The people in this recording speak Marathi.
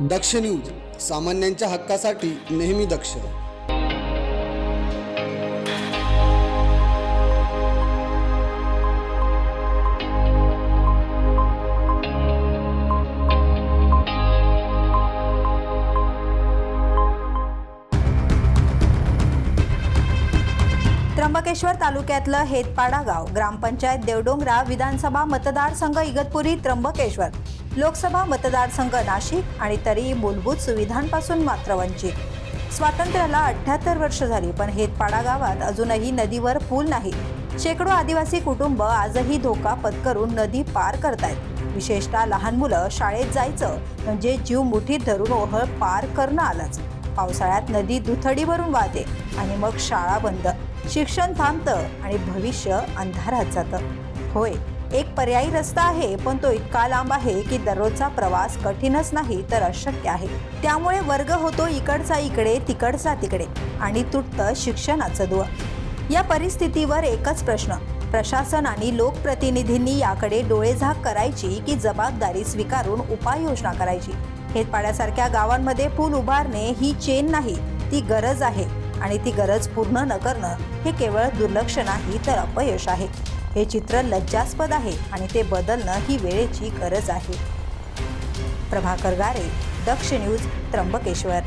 दक्ष न्यूज सामान्यांच्या हक्कासाठी नेहमी दक्ष. त्र्यंबकेश्वर तालुक्यातलं हेतपाडा गाव ग्रामपंचायत देवडोंगरा विधानसभा मतदारसंघ इगतपुरी त्र्यंबकेश्वर. लोकसभा मतदारसंघ नाशिक आणि तरी मूलभूत सुविधांपासून मात्र वंचित. स्वातंत्र्याला अठ्ठ्याहत्तर वर्ष झाली पण हेतपाडा गावात अजूनही नदीवर पूल नाही. शेकडो आदिवासी कुटुंब आजही धोका पत्करून नदी पार करतायत. विशेषतः लहान मुलं शाळेत जायचं म्हणजे जीव मुठीत धरून ओहळ पार करणं आलंच. पावसाळ्यात नदी दुथडी भरून वाहते आणि मग शाळा बंद. शिक्षण थांबतं आणि भविष्य अंधारात जातं. होय एक पर्यायी रस्ता आहे पण तो इतका लांब आहे की दररोजचा प्रवास कठीणच नाही तर अशक्य आहे. त्यामुळे वर्ग होतो इकडचा इकडे तिकडचा तिकडे आणि तुटतं शिक्षणाचं दुवा या परिस्थितीवर एकच प्रश्न. प्रशासन आणि लोकप्रतिनिधींनी याकडे डोळेझाक करायची की जबाबदारी स्वीकारून उपाययोजना करायची. हेतपाड्यासारख्या गावांमध्ये पूल उभारणे ही चेन नाही ती गरज आहे आणि ती गरज पूर्ण न करणं हे केवळ दुर्लक्ष नाही तर अपयश आहे. हे चित्र लज्जास्पद आहे आणि ते बदलणं ही वेळेची गरज आहे. प्रभाकर गारे दक्ष न्यूज त्र्यंबकेश्वर.